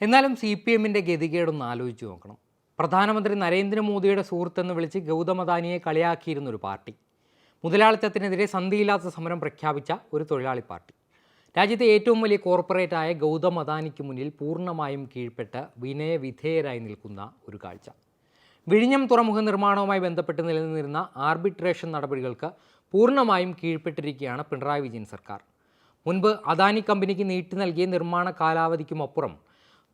എന്നാലും C P എമ്മിന്റെ ഗതികേടൊന്ന് ആലോചിച്ച് നോക്കണം. പ്രധാനമന്ത്രി നരേന്ദ്രമോദിയുടെ സുഹൃത്തെന്ന് വിളിച്ച് ഗൗതം അദാനിയെ കളിയാക്കിയിരുന്ന ഒരു പാർട്ടി. മുതലാളിത്തത്തിനെതിരെ സന്ധിയില്ലാത്ത സമരം പ്രഖ്യാപിച്ച ഒരു തൊഴിലാളി പാർട്ടി. രാജ്യത്തെ ഏറ്റവും വലിയ കോർപ്പറേറ്റായ ഗൗതം അദാനിക്ക് മുന്നിൽ പൂർണമായും കീഴ്പ്പെട്ട് വിനയവിധേയരായി നിൽക്കുന്ന ഒരു കാഴ്ച. വിഴിഞ്ഞം തുറമുഖ നിർമ്മാണവുമായി ബന്ധപ്പെട്ട് നിലനിന്നിരുന്ന ആർബിട്രേഷൻ നടപടികൾക്ക് പൂർണമായും കീഴ്പ്പെട്ടിരിക്കുകയാണ് പിണറായി വിജയൻ സർക്കാർ. മുൻപ് അദാനി കമ്പനിക്ക് നീട്ടി നൽകിയ നിർമ്മാണ കാലാവധിക്കുമപ്പുറം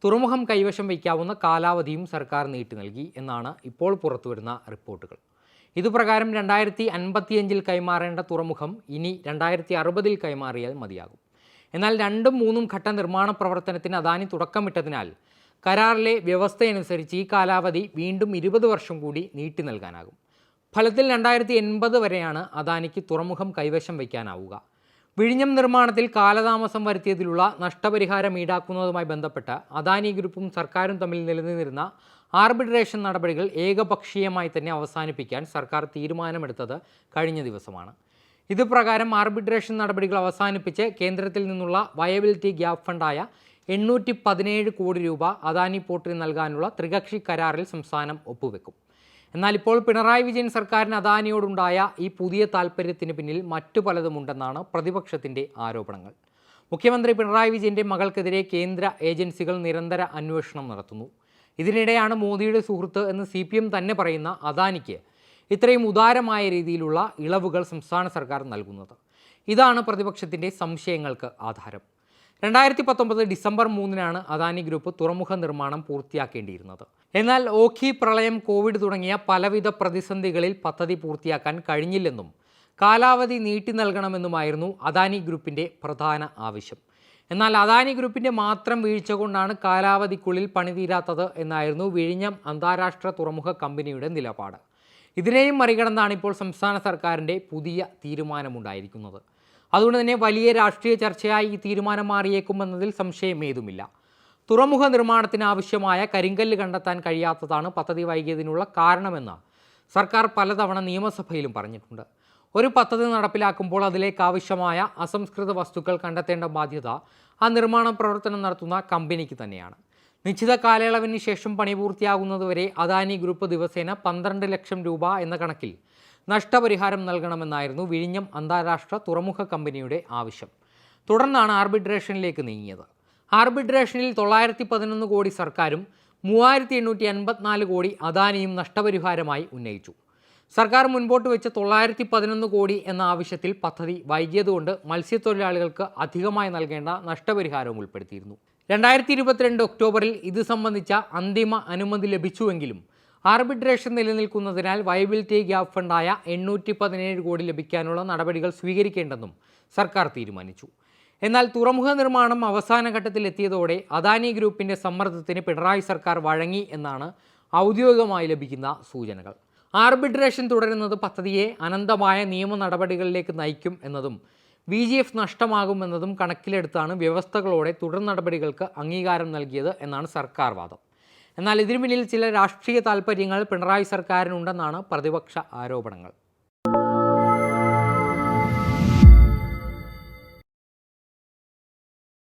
തുറമുഖം കൈവശം വയ്ക്കാവുന്ന കാലാവധിയും സർക്കാർ നീട്ടി നൽകി എന്നാണ് ഇപ്പോൾ പുറത്തുവരുന്ന റിപ്പോർട്ടുകൾ. ഇതുപ്രകാരം രണ്ടായിരത്തി അൻപത്തിയഞ്ചിൽ കൈമാറേണ്ട തുറമുഖം ഇനി രണ്ടായിരത്തി അറുപതിൽ കൈമാറിയാൽ മതിയാകും. എന്നാൽ രണ്ടും മൂന്നും ഘട്ട നിർമ്മാണ പ്രവർത്തനത്തിന് അദാനി തുടക്കമിട്ടതിനാൽ കരാറിലെ വ്യവസ്ഥയനുസരിച്ച് ഈ കാലാവധി വീണ്ടും ഇരുപത് വർഷം കൂടി നീട്ടി നൽകാനാകും. ഫലത്തിൽ രണ്ടായിരത്തി എൺപത് വരെയാണ് അദാനിക്ക് തുറമുഖം കൈവശം വയ്ക്കാനാവുക. വിഴിഞ്ഞം നിർമ്മാണത്തിൽ കാലതാമസം വരുത്തിയതിലുള്ള നഷ്ടപരിഹാരം ഈടാക്കുന്നതുമായി ബന്ധപ്പെട്ട് അദാനി ഗ്രൂപ്പും സർക്കാരും തമ്മിൽ നിലനിന്നിരുന്ന ആർബിട്രേഷൻ നടപടികൾ ഏകപക്ഷീയമായി തന്നെ അവസാനിപ്പിക്കാൻ സർക്കാർ തീരുമാനമെടുത്തത് കഴിഞ്ഞ ദിവസമാണ്. ഇതുപ്രകാരം ആർബിട്രേഷൻ നടപടികൾ അവസാനിപ്പിച്ച് കേന്ദ്രത്തിൽ നിന്നുള്ള വയബിലിറ്റി ഗ്യാപ് ഫണ്ടായ എണ്ണൂറ്റി പതിനേഴ് കോടി രൂപ അദാനി പോർട്ടിന് നൽകാനുള്ള ത്രികക്ഷി കരാറിൽ സംസ്ഥാനം ഒപ്പുവെക്കും. എന്നാൽ ഇപ്പോൾ പിണറായി വിജയൻ സർക്കാരിന് അദാനിയോടുണ്ടായ ഈ പുതിയ താൽപ്പര്യത്തിന് പിന്നിൽ മറ്റു പലതുമുണ്ടെന്നാണ് പ്രതിപക്ഷത്തിന്റെ ആരോപണങ്ങൾ. മുഖ്യമന്ത്രി പിണറായി വിജയന്റെ മകൾക്കെതിരെ കേന്ദ്ര ഏജൻസികൾ നിരന്തര അന്വേഷണം നടത്തുന്നു. ഇതിനിടെയാണ് മോദിയുടെ സുഹൃത്ത് എന്ന് സി തന്നെ പറയുന്ന അദാനിക്ക് ഇത്രയും ഉദാരമായ രീതിയിലുള്ള ഇളവുകൾ സംസ്ഥാന സർക്കാർ നൽകുന്നത്. ഇതാണ് പ്രതിപക്ഷത്തിന്റെ സംശയങ്ങൾക്ക് ആധാരം. രണ്ടായിരത്തി പത്തൊമ്പത് ഡിസംബർ മൂന്നിനാണ് അദാനി ഗ്രൂപ്പ് തുറമുഖ നിർമ്മാണം പൂർത്തിയാക്കേണ്ടിയിരുന്നത്. എന്നാൽ ഓഖി പ്രളയം കോവിഡ് തുടങ്ങിയ പലവിധ പ്രതിസന്ധികളിൽ പദ്ധതി പൂർത്തിയാക്കാൻ കഴിഞ്ഞില്ലെന്നും കാലാവധി നീട്ടി നൽകണമെന്നുമായിരുന്നു അദാനി ഗ്രൂപ്പിന്റെ പ്രധാന ആവശ്യം. എന്നാൽ അദാനി ഗ്രൂപ്പിന്റെ മാത്രം വീഴ്ച കൊണ്ടാണ് കാലാവധിക്കുള്ളിൽ പണിതീരാത്തത് എന്നായിരുന്നു വിഴിഞ്ഞം അന്താരാഷ്ട്ര തുറമുഖ കമ്പനിയുടെ നിലപാട്. ഇതിനെയും മറികടന്നാണ് ഇപ്പോൾ സംസ്ഥാന സർക്കാരിന്റെ പുതിയ തീരുമാനമുണ്ടായിരിക്കുന്നത്. അതുകൊണ്ട് തന്നെ വലിയ രാഷ്ട്രീയ ചർച്ചയായി ഈ തീരുമാനം മാറിയേക്കുമെന്നതിൽ സംശയമേതുമില്ല. തുറമുഖ നിർമ്മാണത്തിന് ആവശ്യമായ കരിങ്കല്ല് കണ്ടെത്താൻ കഴിയാത്തതാണ് പദ്ധതി വൈകിയതിനുള്ള കാരണമെന്ന് സർക്കാർ പലതവണ നിയമസഭയിലും പറഞ്ഞിട്ടുണ്ട്. ഒരു പദ്ധതി നടപ്പിലാക്കുമ്പോൾ അതിലേക്ക് ആവശ്യമായ അസംസ്കൃത വസ്തുക്കൾ കണ്ടെത്തേണ്ട ബാധ്യത ആ നിർമ്മാണ പ്രവർത്തനം നടത്തുന്ന കമ്പനിക്ക് തന്നെയാണ്. നിശ്ചിത കാലയളവിന് ശേഷം പണി പൂർത്തിയാകുന്നതുവരെ അദാനി ഗ്രൂപ്പ് ദിവസേന പന്ത്രണ്ട് ലക്ഷം രൂപ എന്ന കണക്കിൽ നഷ്ടപരിഹാരം നൽകണമെന്നായിരുന്നു വിഴിഞ്ഞം അന്താരാഷ്ട്ര തുറമുഖ കമ്പനിയുടെ ആവശ്യം. തുടർന്നാണ് ആർബിട്രേഷനിലേക്ക് നീങ്ങിയത്. ആർബിട്രേഷനിൽ തൊള്ളായിരത്തി പതിനൊന്ന് കോടി സർക്കാരും മൂവായിരത്തി എണ്ണൂറ്റി അൻപത്തിനാല് കോടി അദാനിയും നഷ്ടപരിഹാരമായി ഉന്നയിച്ചു. സർക്കാർ മുൻപോട്ട് വെച്ച തൊള്ളായിരത്തി പതിനൊന്ന് കോടി എന്ന ആവശ്യത്തിൽ പദ്ധതി വൈകിയതുകൊണ്ട് മത്സ്യത്തൊഴിലാളികൾക്ക് അധികമായി നൽകേണ്ട നഷ്ടപരിഹാരവും ഉൾപ്പെടുത്തിയിരുന്നു. രണ്ടായിരത്തി ഇരുപത്തിരണ്ട് ഒക്ടോബറിൽ ഇത് സംബന്ധിച്ച അന്തിമ അനുമതി ലഭിച്ചുവെങ്കിലും ആർബിട്രേഷൻ നിലനിൽക്കുന്നതിനാൽ വയബിലിറ്റി ഗ്യാപ് ഫണ്ടായ എണ്ണൂറ്റി പതിനേഴ് കോടി ലഭിക്കാനുള്ള നടപടികൾ സ്വീകരിക്കേണ്ടെന്നും സർക്കാർ തീരുമാനിച്ചു. എന്നാൽ തുറമുഖ നിർമ്മാണം അവസാന ഘട്ടത്തിൽ എത്തിയതോടെ അദാനി ഗ്രൂപ്പിന്റെ സമ്മർദ്ദത്തിന് പിണറായി സർക്കാർ വഴങ്ങി എന്നാണ് ഔദ്യോഗികമായി ലഭിക്കുന്ന സൂചനകൾ. ആർബിട്രേഷൻ തുടരുന്നത് പദ്ധതിയെ അനന്തമായ നിയമ നടപടികളിലേക്ക് നയിക്കും എന്നതും വി ജി എഫ് നഷ്ടമാകുമെന്നതും കണക്കിലെടുത്താണ് വ്യവസ്ഥകളോടെ തുടർ നടപടികൾക്ക് അംഗീകാരം നൽകിയത് എന്നാണ് സർക്കാർ വാദം. എന്നാൽ ഇതിനു പിന്നിൽ ചില രാഷ്ട്രീയ താൽപ്പര്യങ്ങൾ പിണറായി സർക്കാരിനുണ്ടെന്നാണ് പ്രതിപക്ഷ ആരോപണങ്ങൾ.